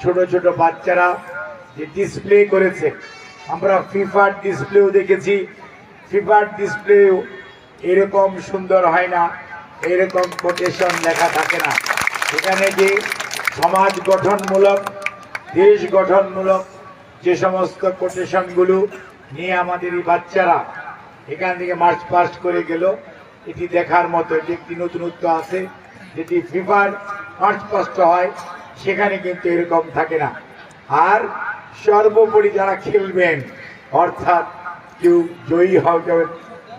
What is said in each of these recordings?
ছোট ছোট বাচ্চারা যে ডিসপ্লে করেছে। আমরা ফিফার ডিসপ্লেও দেখেছি। ফিফার ডিসপ্লেও এরকম সুন্দর হয় না, এরকম কোটেশন লেখা থাকে না। এখানে যে সমাজ গঠনমূলক, দেশ গঠনমূলক যে সমস্ত কোটেশনগুলো নিয়ে আমাদের এই বাচ্চারা এখান থেকে মার্চ পাস্ট করে গেল, এটি দেখার মতো এটি একটি নতুনত্ব আছে। যেটি ফিফার মার্চ পাস্ট হয় সেখানে কিন্তু এরকম থাকে না। আর সর্বোপরি যারা খেলবেন, অর্থাৎ কেউ জয়ী হবেন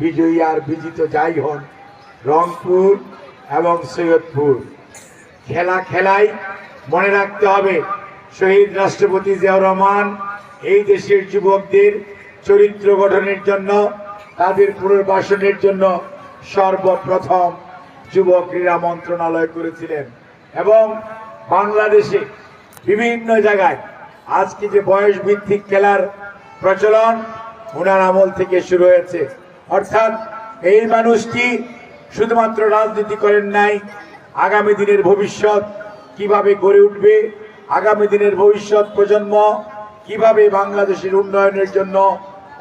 বিজয়ী আর বিজিত যাই হন, রংপুর এবং সৈয়দপুর। খেলা খেলাই মনে রাখতে হবে, শহীদ রাষ্ট্রপতি জিয়াউর রহমান এই দেশের যুবকদের চরিত্র গঠনের জন্য, তাদের পুনর্বাসনের জন্য সর্বপ্রথম যুব ক্রীড়া মন্ত্রণালয় করেছিলেন এবং বাংলাদেশে বিভিন্ন জায়গায় আজকে যে বয়স ভিত্তিক খেলার প্রচলন ওনার আমল থেকে শুরু হয়েছে। অর্থাৎ এই মানুষটি শুধুমাত্র রাজনীতি করেন নাই, আগামী দিনের ভবিষ্যৎ কীভাবে গড়ে উঠবে, আগামী দিনের ভবিষ্যৎ প্রজন্ম কীভাবে বাংলাদেশের উন্নয়নের জন্য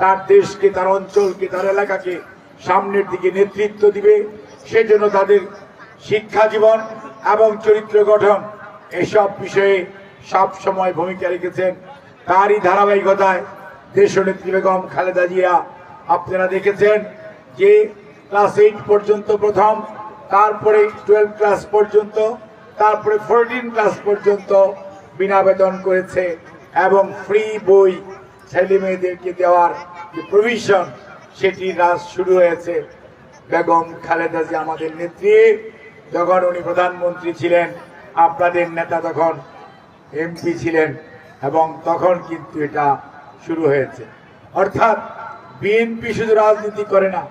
তার দেশকে, তার অঞ্চলকে, তার এলাকাকে সামনের দিকে নেতৃত্ব দিবে, সেজন্য তাদের শিক্ষা জীবন এবং চরিত্র গঠন এসব বিষয়ে সব সময় ভূমিকা রেখেছেন। তারই ধারাবাহিকতায় দেশনেত্রী বেগম খালেদা জিয়া, আপনারা দেখেছেন যে ক্লাস এইট পর্যন্ত প্রথম, তারপরে টুয়েলভ ক্লাস পর্যন্ত, তারপরে ফোরটিন ক্লাস পর্যন্ত বিনা বেতন করেছে এবং ফ্রি বই ছেলে মেয়েদেরকে দেওয়ার যে প্রভিশন সেটি রাজ শুরু হয়েছে। বেগম খালেদা জিয়া আমাদের নেত্রী, যখন উনি প্রধানমন্ত্রী ছিলেন আপনাদের নেতা তখন এমপি ছিলেন এবং তখন কিন্তু এটা শুরু হয়েছে। অর্থাৎ বিএনপি শুধু রাজনীতি করে না,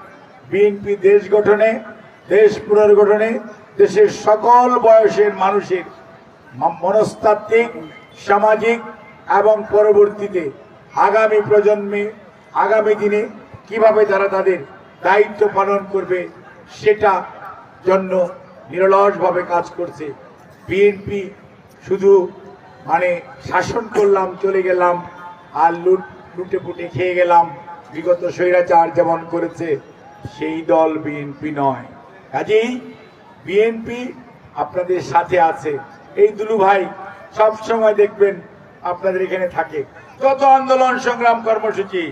বিএনপি দেশ গঠনে, দেশ পুনর্গঠনে দেশের সকল বয়সের মানুষের মনস্তাত্ত্বিক, সামাজিক এবং পরবর্তীতে আগামী প্রজন্মে, আগামী দিনে কীভাবে তারা তাদের দায়িত্ব পালন করবে সেটা জন্য নিরলসভাবে কাজ করছে বিএনপি শুধু মানে শাসন করলাম, চলে গেলাম আর লুট লুটে পুটে খেয়ে গেলাম। বিগত স্বৈরাচার যেমন করেছে, সেই দল বিএনপি নয়। কাজেই বিএনপি আপনাদের সাথে আছে। এই দুলু ভাই, সব সময় দেখবেন আপনাদের এখানে থাকে। যত আন্দোলন সংগ্রাম কর্মসূচি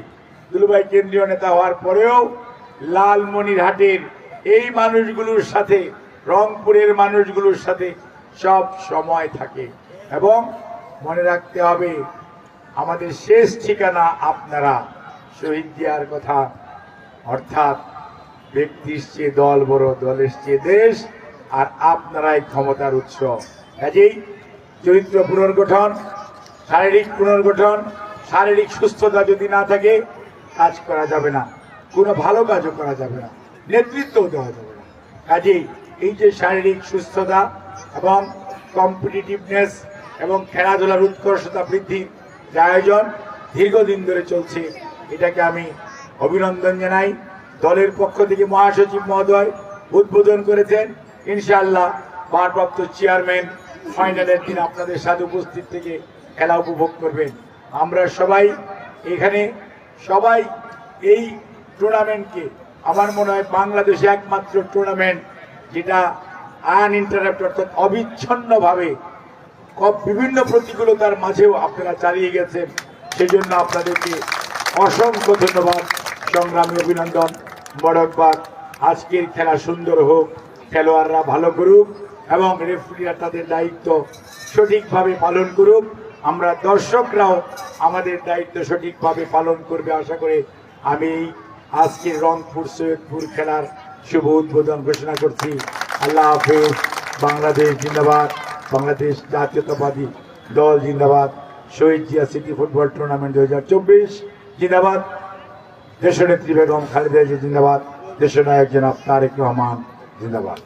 দুলু ভাই কেন্দ্রীয় নেতা হওয়ার পরেও লালমনিরহাটের এই মানুষগুলোর সাথে, রংপুরের মানুষগুলোর সাথে সব সময় থাকে। এবং মনে রাখতে হবে, আমাদের শেষ ঠিকানা আপনারা। শহীদ জিয়ার কথা, অর্থাৎ ব্যক্তির চেয়ে দল বড় দলের চেয়ে দেশ, আর আপনারাই ক্ষমতার উৎস। কাজেই চরিত্র পুনর্গঠন, শারীরিক পুনর্গঠন, শারীরিক সুস্থতা যদি না থাকে, কাজ করা যাবে না। কোনো ভালো কাজও করা যাবে না। নেতৃত্বও দেওয়া যাবে না। কাজেই এই যে শারীরিক সুস্থতা এবং কম্পিটিটিভনেস এবং খেলাধুলার উৎকর্ষতা বৃদ্ধির যে আয়োজন দীর্ঘদিন ধরে চলছে, এটাকে আমি অভিনন্দন জানাই। দলের পক্ষ থেকে মহাসচিব মহোদয় উদ্বোধন করেছেন। ইনশাআল্লাহ ভারপ্রাপ্ত চেয়ারম্যান ফাইনালের দিন আপনাদের সাথে উপস্থিত থেকে খেলা উপভোগ করবেন। আমরা সবাই এখানে, সবাই এই টুর্নামেন্টকে আমার মনে হয় বাংলাদেশে একমাত্র টুর্নামেন্ট যেটা আনইন্টারাপ্ট অর্থাৎ অবিচ্ছন্নভাবে বিভিন্ন প্রতিকূলতার মাঝেও আপনারা চালিয়ে গেছেন। সেই জন্য আপনাদেরকে অসংখ্য ধন্যবাদ। সংগ্রামী অভিনন্দন, বড়কবাদ। আজকের খেলা সুন্দর হোক, খেলোয়াড়রা ভালো করুক এবং রেফারিরা তাদের দায়িত্ব সঠিকভাবে পালন করুক। আমরা দর্শকরাও আমাদের দায়িত্ব সঠিকভাবে পালন করবে আশা করে আমি আজকের রংপুর সৈয়দপুর খেলার শুভ উদ্বোধন ঘোষণা করছি। আল্লাহ হাফেজ, বাংলাদেশ জিন্দাবাদ, বাংলাদেশ জাতীয়তাবাদী দল জিন্দাবাদ, Shaheed Zia city football tournament দু হাজার চব্বিশ, জিন্দাবাদ। দেশনেত্রী বেগম খালেদা জিয়া জিন্দাবাদ দেশনায়ক জনাব তারেক রহমান জিন্দাবাদ।